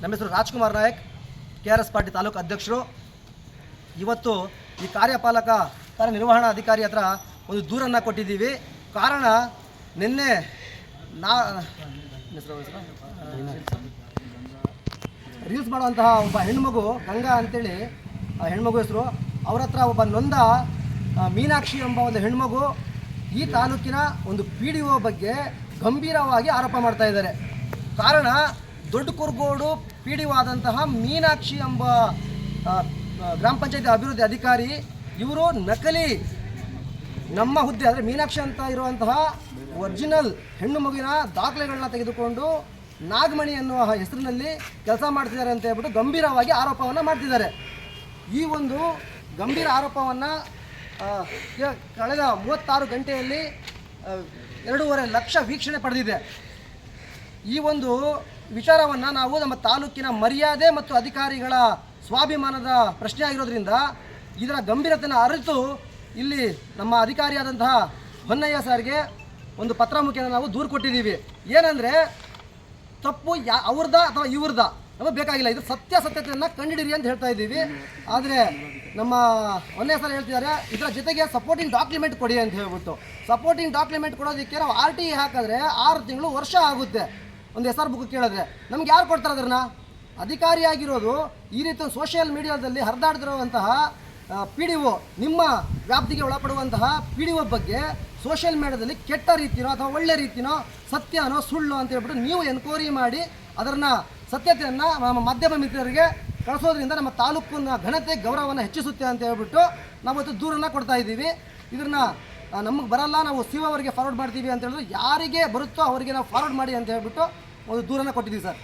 ನಮ್ಮ ಹೆಸರು Rajkumar Nayak, K R S party taluk ಅಧ್ಯಕ್ಷರು. ಇವತ್ತು ಈ ಕಾರ್ಯಪಾಲಕ ಕಾರ್ಯನಿರ್ವಹಣಾ ಅಧಿಕಾರಿ ಹತ್ರ ಒಂದು ದೂರನ್ನು ಕೊಟ್ಟಿದ್ದೀವಿ. ಕಾರಣ ನಿನ್ನೆ ನಾ? ರೀಲ್ಸ್ ಮಾಡುವಂತಹ ಒಬ್ಬ ಹೆಣ್ಮಗು, ಗಂಗಾ ಅಂತೇಳಿ ಆ ಹೆಣ್ಮಗು ಹೆಸರು. ಅವ್ರ ಹತ್ರ ಒಬ್ಬ ನೊಂದ ಮೀನಾಕ್ಷಿ ಎಂಬ ಒಂದು ಹೆಣ್ಮಗು ಈ ತಾಲೂಕಿನ ಒಂದು ಪಿ ಡಿ ಒ ಬಗ್ಗೆ ಗಂಭೀರವಾಗಿ ಆರೋಪ ಮಾಡ್ತಾ ಇದ್ದಾರೆ. ಕಾರಣ ದೊಡ್ಡ ಕುರ್ಗೋಡು ಪಿ ಡಿ ಮೀನಾಕ್ಷಿ ಎಂಬ ಗ್ರಾಮ ಪಂಚಾಯತಿ ಅಭಿವೃದ್ಧಿ ಅಧಿಕಾರಿ, ಇವರು ನಕಲಿ ನಮ್ಮ ಹುದ್ದೆ, ಅಂದರೆ ಮೀನಾಕ್ಷಿ ಅಂತ ಇರುವಂತಹ ಒರಿಜಿನಲ್ ಹೆಣ್ಣು ಮಗುವಿನ ದಾಖಲೆಗಳನ್ನ ತೆಗೆದುಕೊಂಡು ನಾಗಮಣಿ ಎನ್ನುವ ಹೆಸರಿನಲ್ಲಿ ಕೆಲಸ ಮಾಡ್ತಿದ್ದಾರೆ ಅಂತ ಹೇಳ್ಬಿಟ್ಟು ಗಂಭೀರವಾಗಿ ಆರೋಪವನ್ನು ಮಾಡ್ತಿದ್ದಾರೆ. ಈ ಒಂದು ಗಂಭೀರ ಆರೋಪವನ್ನು ಕಳೆದ ಮೂವತ್ತಾರು ಗಂಟೆಯಲ್ಲಿ ಎರಡೂವರೆ ಲಕ್ಷ ವೀಕ್ಷಣೆ ಪಡೆದಿದೆ. ಈ ಒಂದು ವಿಚಾರವನ್ನು ನಾವು ನಮ್ಮ ತಾಲೂಕಿನ ಮರ್ಯಾದೆ ಮತ್ತು ಅಧಿಕಾರಿಗಳ ಸ್ವಾಭಿಮಾನದ ಪ್ರಶ್ನೆ ಆಗಿರೋದ್ರಿಂದ ಇದರ ಗಂಭೀರತೆಯನ್ನು ಅರಿತು ಇಲ್ಲಿ ನಮ್ಮ ಅಧಿಕಾರಿಯಾದಂತಹ ಹೊನ್ನಯ್ಯ ಸರ್ಗೆ ಒಂದು ಪತ್ರ ಮುಖೇನ ನಾವು ದೂರು ಕೊಟ್ಟಿದ್ದೀವಿ. ಏನಂದರೆ, ತಪ್ಪು ಯಾ, ಅವ್ರದ ಅಥವಾ ಇವ್ರದ ನಮಗೆ ಬೇಕಾಗಿಲ್ಲ. ಇದು ಸತ್ಯಾಸತ್ಯತೆಯನ್ನು ಕಂಡುಹಿಡಿರಿ ಅಂತ ಹೇಳ್ತಾ ಇದ್ದೀವಿ. ಆದರೆ ನಮ್ಮ ಒಂದೇ ಸಲ ಹೇಳ್ತಿದ್ದಾರೆ, ಇದರ ಜೊತೆಗೆ ಸಪೋರ್ಟಿಂಗ್ ಡಾಕ್ಯುಮೆಂಟ್ ಕೊಡಿ ಅಂತ ಹೇಳ್ಬಿಟ್ಟು. ಸಪೋರ್ಟಿಂಗ್ ಡಾಕ್ಯುಮೆಂಟ್ ಕೊಡೋದಕ್ಕೆ ನಾವು ಆರ್ ಟಿ ಹಾಕಿದ್ರೆ ಆರು ತಿಂಗಳು ವರ್ಷ ಆಗುತ್ತೆ. ಒಂದು ಎಸ್ ಆರ್ ಬುಕ್ ಕೇಳಿದ್ರೆ, ನಮ್ಗೆ ಯಾರು ಕೊಡ್ತಾರೆ ಅದನ್ನ? ಅಧಿಕಾರಿಯಾಗಿರೋದು ಈ ರೀತಿ ಸೋಷಿಯಲ್ ಮೀಡಿಯಾದಲ್ಲಿ ಹರಿದಾಡ್ತಿರುವಂತಹ ಪಿ ಡಿ ಒ ನಿಮ್ಮ ವ್ಯಾಪ್ತಿಗೆ ಒಳಪಡುವಂತಹ ಪಿ ಡಿ ಒ ಬಗ್ಗೆ ಸೋಷಿಯಲ್ ಮೀಡಿಯಾದಲ್ಲಿ ಕೆಟ್ಟ ರೀತಿನೋ ಅಥವಾ ಒಳ್ಳೆ ರೀತಿನೋ ಸತ್ಯನೋ ಸುಳ್ಳು ಅಂತ ಹೇಳ್ಬಿಟ್ಟು ನೀವು ಎನ್ಕ್ವೈರಿ ಮಾಡಿ ಅದನ್ನ ಸತ್ಯತೆಯನ್ನು ನಮ್ಮ ಮಾಧ್ಯಮ ಮಿತ್ರರಿಗೆ ಕಳಿಸೋದ್ರಿಂದ ನಮ್ಮ ತಾಲೂಕಿನ ಘನತೆ ಗೌರವವನ್ನು ಹೆಚ್ಚಿಸುತ್ತೆ ಅಂತ ಹೇಳ್ಬಿಟ್ಟು ನಾವು ಇವತ್ತು ದೂರನ್ನು ಕೊಡ್ತಾ ಇದ್ದೀವಿ. ಇದನ್ನ ನಮಗೆ ಬರಲ್ಲ, ನಾವು ಸಿ ಅವರಿಗೆ ಫಾರ್ವರ್ಡ್ ಮಾಡ್ತೀವಿ ಅಂತ ಹೇಳಿದ್ರೆ ಯಾರಿಗೆ ಬರುತ್ತೋ ಅವರಿಗೆ ನಾವು ಫಾರ್ವರ್ಡ್ ಮಾಡಿ ಅಂತ ಹೇಳ್ಬಿಟ್ಟು ಒಂದು ದೂರನ ಕೊಟ್ಟಿದ್ದೀವಿ ಸರ್.